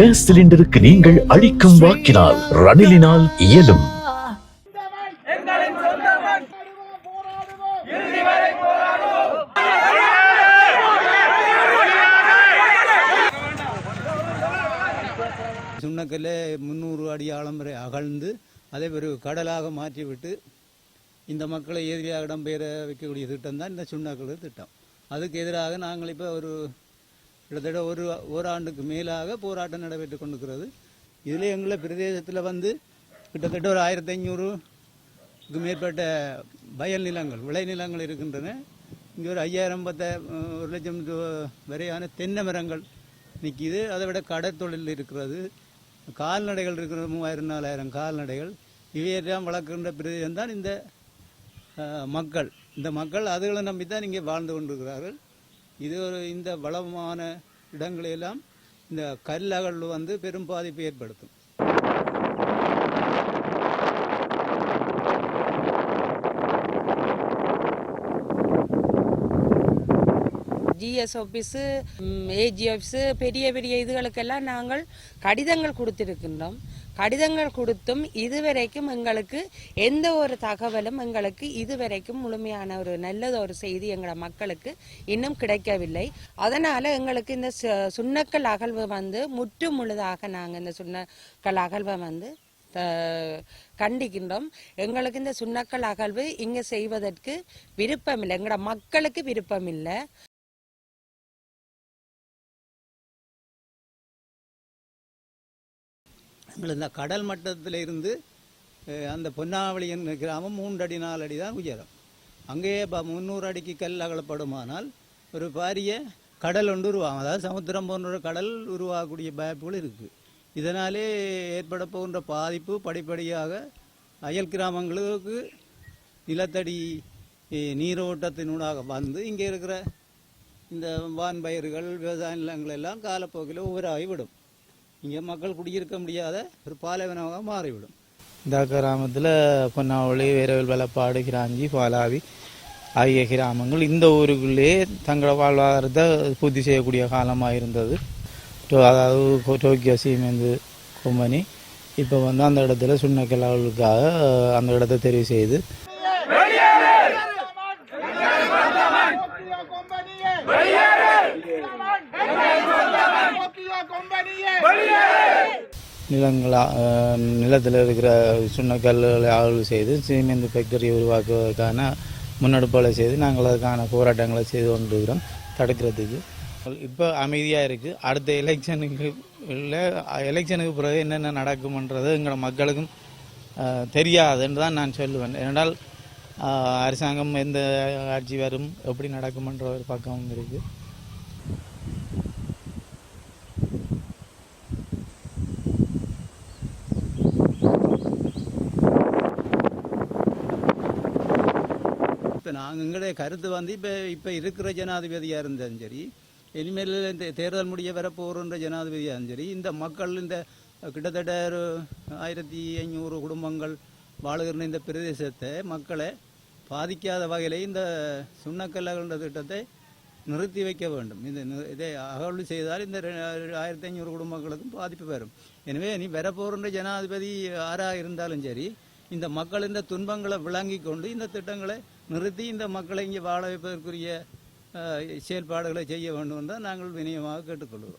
Case சிலிண்டருக்கு நீங்கள் அளிக்கும் வாக்கினால் ரணிலினால் இயலும். சுண்ணக்கல்லை முந்நூறு அடி ஆழம் வரை அகழ்ந்து அதே ஒரு கடலாக மாற்றிவிட்டு இந்த மக்களை எதிரியாக இடம்பெயர வைக்கக்கூடிய திட்டம் தான் இந்த சுண்ணக்கல் திட்டம். அதுக்கு எதிராக நாங்கள் இப்போ ஒரு கிட்டத்தட்ட ஒரு ஓராண்டுக்கு மேலாக போராட்டம் நடைபெற்று கொண்டிருக்கிறது. இதில் எங்களை பிரதேசத்தில் வந்து கிட்டத்தட்ட ஒரு ஆயிரத்தி ஐநூறுக்கு மேற்பட்ட வயல் நிலங்கள் விளை நிலங்கள் இருக்கின்றன. இங்கே ஒரு ஐயாயிரம் பத்த ஒரு லட்சம் வரையான தென்னை மரங்கள் நிற்கிது அதை விட கடற்தொழில் இருக்கிறது. கால்நடைகள் இருக்கிறது மூவாயிரம் நாலாயிரம் கால்நடைகள். இவையெல்லாம் வளர்க்கின்ற பிரதேசம் தான் இந்த மக்கள். இந்த மக்கள் அதுகளை நம்பி தான் இங்கே வாழ்ந்து கொண்டிருக்கிறார்கள். இது ஒரு இந்த வளமான இடங்களெல்லாம் இந்த கல்லகல் வந்து பெரும் பாதிப்பை ஏற்படுத்தும். ஜிஎஸ் ஆஃபீஸு ஏஜி ஆஃபீஸு பெரிய பெரிய இதுகளுக்கெல்லாம் நாங்கள் கடிதங்கள் கொடுத்திருக்கின்றோம். கடிதங்கள் கொடுத்தும் இதுவரைக்கும் எங்களுக்கு எந்த ஒரு தகவலும் எங்களுக்கு இதுவரைக்கும் முழுமையான ஒரு நல்லது ஒரு செய்தி எங்களோட மக்களுக்கு இன்னும் கிடைக்கவில்லை. அதனால் எங்களுக்கு இந்த சுண்ணக்கல் அகழ்வு வந்து முற்று முழுதாக நாங்கள் இந்த சுண்ணக்கல் அகழ்வை வந்து கண்டிக்கின்றோம். எங்களுக்கு இந்த சுண்ணக்கல் அகழ்வு இங்கே செய்வதற்கு விருப்பம் இல்லை எங்களோட மக்களுக்கு விருப்பம் எங்கள் இந்த கடல் மட்டத்தில் இருந்து அந்த பொன்னாவளி என்ற கிராமம் மூன்று அடி நாலு அடி தான் உயரம். அங்கேயே இப்போ முந்நூறு அடிக்கு கல் அகலப்படுமானால் ஒரு பாரிய கடல் ஒன்று உருவாகும். அதாவது சமுத்திரம் போன்ற கடல் உருவாகக்கூடிய வாய்ப்புகள் இருக்குது இதனாலே ஏற்பட போகின்ற பாதிப்பு படிப்படியாக அயல் கிராமங்களுக்கு நிலத்தடி நீரோட்டத்தினூடாக வந்து இங்கே இருக்கிற இந்த வான் பயிர்கள் விவசாய நிலங்கள் எல்லாம் காலப்போக்கில் உவராகி விடும். இங்கே மக்கள் குடியிருக்க முடியாத ஒரு பாலைவனமாக மாறிவிடும். இந்த கிராமத்தில் பொன்னாவளி வேரவல் வெள்ளப்பாடு கிராஞ்சி பாலாவி ஆகிய கிராமங்கள் இந்த ஊருக்குள்ளேயே தங்களோட வாழ்வாதாரத்தை பூர்த்தி செய்யக்கூடிய காலமாக இருந்தது. அதாவது டோக்கியோ சீமெந்து கொம்பனி இப்போ வந்து அந்த இடத்துல சுண்ணக்கலாவுக்காக அந்த இடத்தை தெரிவு செய்து நிலங்களா நிலத்தில் இருக்கிற சுண்ணக்கல்களை ஆய்வு செய்து சீமெந்து ஃபேக்டரி உருவாக்குவதற்கான முன்னெடுப்புகளை செய்து நாங்கள் அதுக்கான போராட்டங்களை செய்து கொண்டிருக்கிறோம் தடுக்கிறதுக்கு. இப்போ அமைதியாக இருக்குது அடுத்த எலெக்ஷனுக்கு இல்லை எலெக்ஷனுக்கு பிறகு என்னென்ன நடக்கும்ன்றது எங்களோட மக்களுக்கும் தெரியாதுன்னு தான் நான் சொல்லுவேன். ஏனென்றால் அரசாங்கம் எந்த ஆட்சி வரும் எப்படி நடக்கும்ன்ற ஒரு பக்கமும் இருக்குது இப்போ நாங்கள் எங்களுடைய கருத்து வந்து இப்போ இப்போ இருக்கிற ஜனாதிபதியாக இருந்தாலும் சரி இனிமேல் இந்த தேர்தல் முடிய வரப்போகிற ஜனாதிபதியாக இருந்தாலும் சரி இந்த மக்கள் இந்த கிட்டத்தட்ட ஒரு ஆயிரத்தி ஐநூறு குடும்பங்கள் வாழுகிற இந்த பிரதேசத்தை மக்களை பாதிக்காத வகையில் இந்த சுண்ணக்கல்லகன்ற திட்டத்தை நிறுத்தி வைக்க வேண்டும். இந்த இதை அகழ்வு செய்தால் இந்த ரெ- ஆயிரத்தி ஐநூறு குடும்பங்களுக்கும் பாதிப்பு வரும். எனவே நீ வரப்போகின்ற ஜனாதிபதி யாராக இருந்தாலும் சரி இந்த மக்கள் இந்த துன்பங்களை விளங்கி கொண்டு இந்த திட்டங்களை நிறுத்தி இந்த மக்களை இங்கே வாழ வைப்பதற்குரிய செயல்பாடுகளை செய்ய வேண்டும் தான் நாங்கள் வினயமாக கேட்டுக்கொள்கிறோம்.